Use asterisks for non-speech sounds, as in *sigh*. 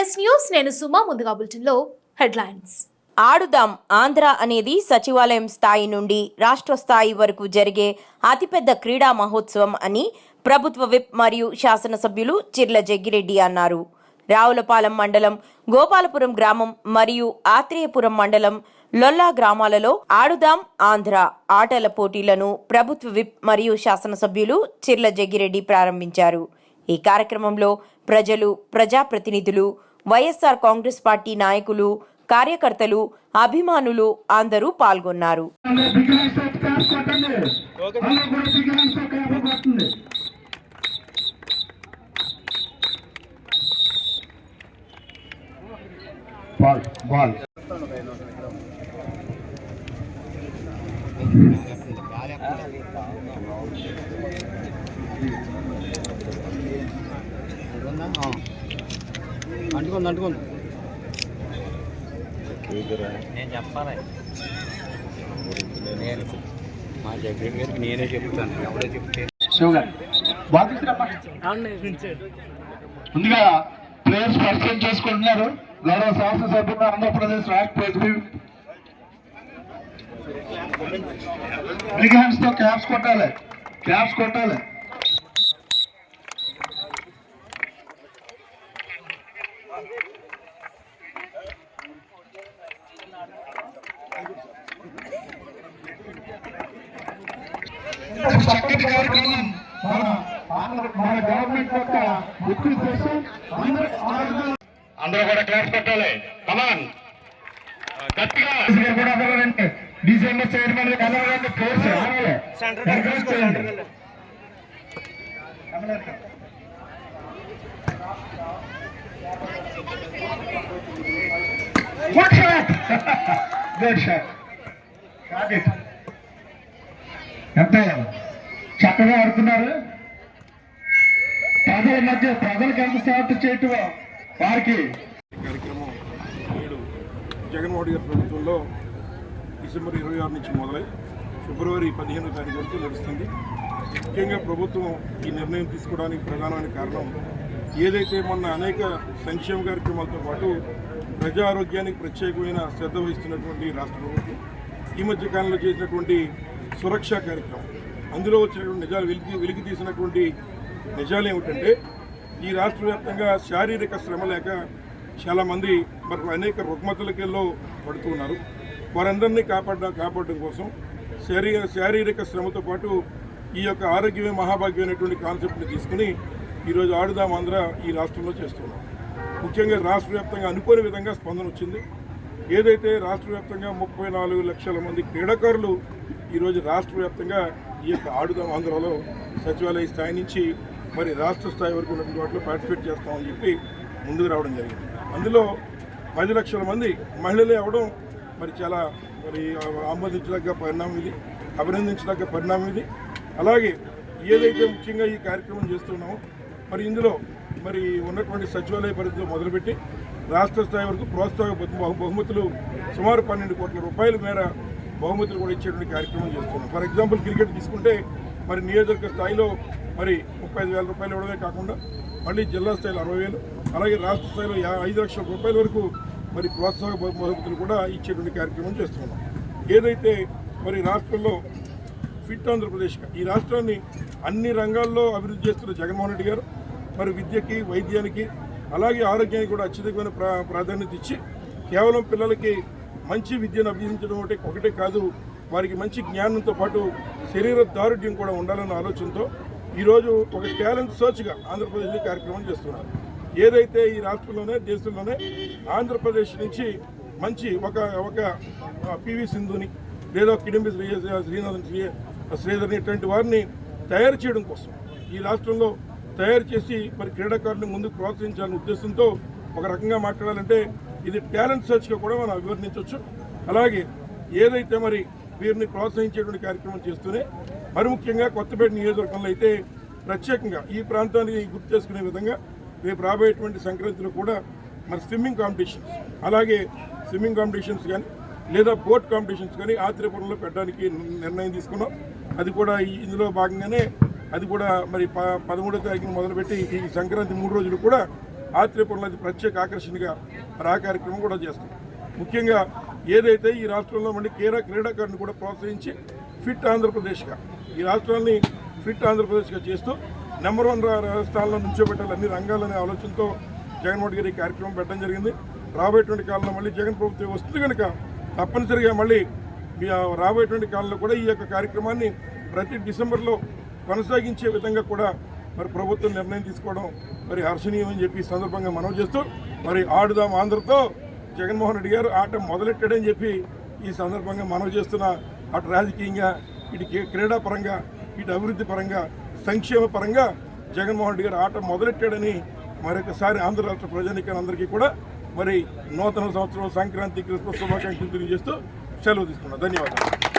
MS news నేను సుమా ముందుగా బులెటిన్లో హెడ్లైన్స్. ఆడుదాం. ఆంధ్ర అనేది సచివాలయం స్థాయి నుండి రాష్ట్ర స్థాయి వరకు జరిగే అతిపెద్ద క్రీడా మహోత్సవం అని ప్రభుత్వ విప్ మరియు శాసనసభ్యులు చిర్ల జగ్గిరెడ్డి అన్నారు. రావులపాలెం మండలం గోపాలపురం గ్రామం మరియు ఆత్రేయపురం మండలం లొల్లా గ్రామాలలో ఆడుదాం ఆంధ్ర ఆటల పోటీలను ప్రభుత్వ విప్ మరియు శాసనసభ్యులు చిర్ల జగ్గిరెడ్డి ప్రారంభించారు. ఈ కార్యక్రమంలో ప్రజలు ప్రజాప్రతినిధులు వైఎస్ఆర్ కాంగ్రెస్ పార్టీ నాయకులు కార్యకర్తలు అభిమానులు అందరూ పాల్గొన్నారు. బాల్ అంటుకుంది అంటుకుంది. నేను చెప్పాలి. నేను మా జగన్ గారికి నేనే చెప్తాను. ఎవరో చెప్తే ముందుగా ప్లేయర్స్ పరిచయం చేసుకుంటున్నారు. గౌరవ శాసన సభ్యులు ఆంధ్రప్రదేశ్ రాష్ట్ర బిగ్ హ్యాండ్స్తో క్యాప్స్ కొట్టాలి. క్యాప్స్ కొట్టాలి. చక్కటి కార్యక్రమం మన గవర్నమెంట్ యొక్క ఎక్కువ కోసం అందరూ కూడా క్లాస్ పెట్టాలి కమాన్ గట్టిగా కూడా చైర్మన్ కలవాలంటే ప్లేస్ రావాలి. Good shot. *laughs* Good shot. Got it. ఎంత? చక్కగా ఆడుతున్నారు. ప్రజల మధ్య ప్రజలకు ఎంత సేవ చేయటం వారికి. కార్యక్రమం నేడు జగన్మోహన్ గారి ప్రభుత్వంలో డిసెంబర్ ఇరవై ఆరు నుంచి మొదలై ఫిబ్రవరి పదిహేనో తారీఖు వరకు నడుస్తుంది. ముఖ్యంగా ప్రభుత్వం ఈ నిర్ణయం తీసుకోవడానికి ప్రధానమైన కారణం ఏదైతే మొన్న అనేక సంక్షేమ కార్యక్రమాలతో పాటు ప్రజా ఆరోగ్యానికి ప్రత్యేకమైన శ్రద్ధ వహిస్తున్నటువంటి రాష్ట్ర ప్రభుత్వం ఈ మధ్య కాలంలో చేసినటువంటి సురక్షా కార్యక్రమం. అందులో వచ్చినటువంటి నిజాలు వెలికి వెలికి తీసినటువంటి నిజాలు ఏమిటంటే ఈ రాష్ట్ర వ్యాప్తంగా శారీరక శ్రమ లేక చాలామంది మరి అనేక రుగ్మతలకెళ్ళో పడుతున్నారు వారందరినీ కాపాడ కాపాడడం కోసం శారీ శారీరక శ్రమతో పాటు ఈ యొక్క ఆరోగ్యమే మహాభాగ్యం అనేటువంటి కాన్సెప్ట్ని తీసుకుని ఈరోజు ఆడుదాం ఆంధ్ర ఈ రాష్ట్రంలో చేస్తున్నాం. ముఖ్యంగా రాష్ట్ర వ్యాప్తంగా అనుకోని విధంగా స్పందన వచ్చింది. ఏదైతే రాష్ట్ర వ్యాప్తంగా ముప్పై నాలుగు లక్షల మంది క్రీడాకారులు ఈరోజు రాష్ట్ర వ్యాప్తంగా ఈ యొక్క ఆడుదాం ఆంధ్రలో సచివాలయ స్థాయి నుంచి మరి రాష్ట్ర స్థాయి వరకు ఉన్నటువంటి వాటిలో పార్టిసిపేట్ చేస్తామని చెప్పి ముందుకు రావడం జరిగింది. అందులో పది లక్షల మంది మహిళలే అవడం మరి చాలా మరి ఆమోదించదగ్గ పరిణామం ఇది అభినందించదగ్గ పరిణామం ఇది. అలాగే ఏదైతే ముఖ్యంగా ఈ కార్యక్రమం చేస్తున్నామో మరి ఇందులో మరి ఉన్నటువంటి సచివాలయ పరిధిలో మొదలుపెట్టి రాష్ట్ర స్థాయి వరకు ప్రోత్సాహ బహు- బహుమతులు సుమారు పన్నెండు కోట్ల రూపాయల మేర బహుమతులు కూడా ఇచ్చేటువంటి కార్యక్రమం చేస్తున్నాం. ఫర్ ఎగ్జాంపుల్ క్రికెట్ తీసుకుంటే మరి నియోజకవర్గ స్థాయిలో మరి ముప్పై ఐదు వేల రూపాయలు ఇవ్వడమే కాకుండా మళ్ళీ జిల్లా స్థాయిలో అరవై వేలు అలాగే రాష్ట్ర స్థాయిలో యా ఐదు లక్షల రూపాయల వరకు మరి ప్రోత్సాహ బహుమతులు కూడా ఇచ్చేటువంటి కార్యక్రమం చేస్తున్నాం. ఏదైతే మరి రాష్ట్రంలో ఫిట్ ఆంధ్రప్రదేశ్గా ఈ రాష్ట్రాన్ని అన్ని రంగాల్లో అభివృద్ధి చేస్తున్న జగన్మోహన్ రెడ్డి గారు మరి విద్యకి వైద్యానికి అలాగే ఆరోగ్యానికి కూడా అత్యధికమైన ప్రా ప్రాధాన్యత ఇచ్చి కేవలం పిల్లలకి మంచి విద్యను అభ్యసించడం అంటే ఒకటే కాదు. వారికి మంచి జ్ఞానంతో పాటు శరీర దారుఢ్యం కూడా ఉండాలన్న ఆలోచనతో ఈరోజు ఒక టాలెంట్ సర్చ్గా ఆంధ్రప్రదేశ్లో కార్యక్రమం చేస్తున్నారు. ఏదైతే ఈ రాష్ట్రంలోనే దేశంలోనే ఆంధ్రప్రదేశ్ నుంచి మంచి ఒక ఒక పివి సింధుని లేదా కిడంబి శ్రీ శ్రీనాథన్ శ్రీ శ్రీధర్ని ఇటువంటి వారిని తయారు చేయడం కోసం ఈ రాష్ట్రంలో తయారు చేసి మరి క్రీడాకారులను ముందుకు ప్రోత్సహించాలనే ఉద్దేశంతో ఒక రకంగా మాట్లాడాలంటే ఇది టాలెంట్ సర్చ్గా కూడా మనం అభివర్ణించవచ్చు అలాగే ఏదైతే మరి వీరిని ప్రోత్సహించేటువంటి కార్యక్రమం చేస్తూనే మరి ముఖ్యంగా కొత్తపేట నియోజకవర్గంలో అయితే ప్రత్యేకంగా ఈ ప్రాంతాన్ని గుర్తు చేసుకునే విధంగా రేపు రాబోయేటువంటి సంక్రాంతిలో కూడా మరి స్విమ్మింగ్ కాంపిటీషన్స్ అలాగే స్విమ్మింగ్ కాంపిటీషన్స్ కానీ లేదా బోట్ కాంపిటీషన్స్ కానీ ఆత్రేయపురంలో పెట్టడానికి నిర్ణయం తీసుకున్నాం. అది కూడా ఇందులో భాగంగానే అది కూడా మరి ప పదమూడో తారీఖున మొదలుపెట్టి ఈ సంక్రాంతి మూడు రోజులు కూడా ఆత్రేయపురంలో ప్రత్యేక ఆకర్షణగా మరి ఆ కార్యక్రమం కూడా చేస్తాం. ముఖ్యంగా ఏదైతే ఈ రాష్ట్రంలో మళ్ళీ క్రీడా క్రీడాకారుని కూడా ప్రోత్సహించి ఫిట్ ఆంధ్రప్రదేశ్గా ఈ రాష్ట్రాన్ని ఫిట్ ఆంధ్రప్రదేశ్గా చేస్తూ నెంబర్ వన్ స్థానంలో నుంచోబెట్టాలి అన్ని రంగాలనే ఆలోచనతో జగన్మోహన్ గారి కార్యక్రమం పెట్టడం జరిగింది. రాబోయేటువంటి కాలంలో మళ్ళీ జగన్ ప్రభుత్వం వస్తుంది కనుక తప్పనిసరిగా మళ్ళీ మీ రాబోయేటువంటి కాలంలో కూడా ఈ యొక్క కార్యక్రమాన్ని ప్రతి డిసెంబర్లో కొనసాగించే విధంగా కూడా మరి ప్రభుత్వం నిర్ణయం తీసుకోవడం మరి హర్షణీయమని చెప్పి ఈ సందర్భంగా మనవి చేస్తూ మరి ఆడుదాం ఆంధ్రతో జగన్మోహన్ రెడ్డి గారు ఆట మొదలెట్టాడని చెప్పి ఈ సందర్భంగా మనవి చేస్తున్న అటు రాజకీయంగా ఇటు క్రీడాపరంగా ఇటు అభివృద్ధి పరంగా సంక్షేమ పరంగా జగన్మోహన్ రెడ్డి గారు ఆట మొదలెట్టాడని మరొకసారి ఆంధ్ర రాష్ట్ర ప్రజానికాలందరికీ కూడా మరి నూతన సంవత్సరం సంక్రాంతి క్రిస్మస్ శుభాకాంక్షలు తెలియజేస్తూ సెలవు తీసుకున్నాను ధన్యవాదాలు.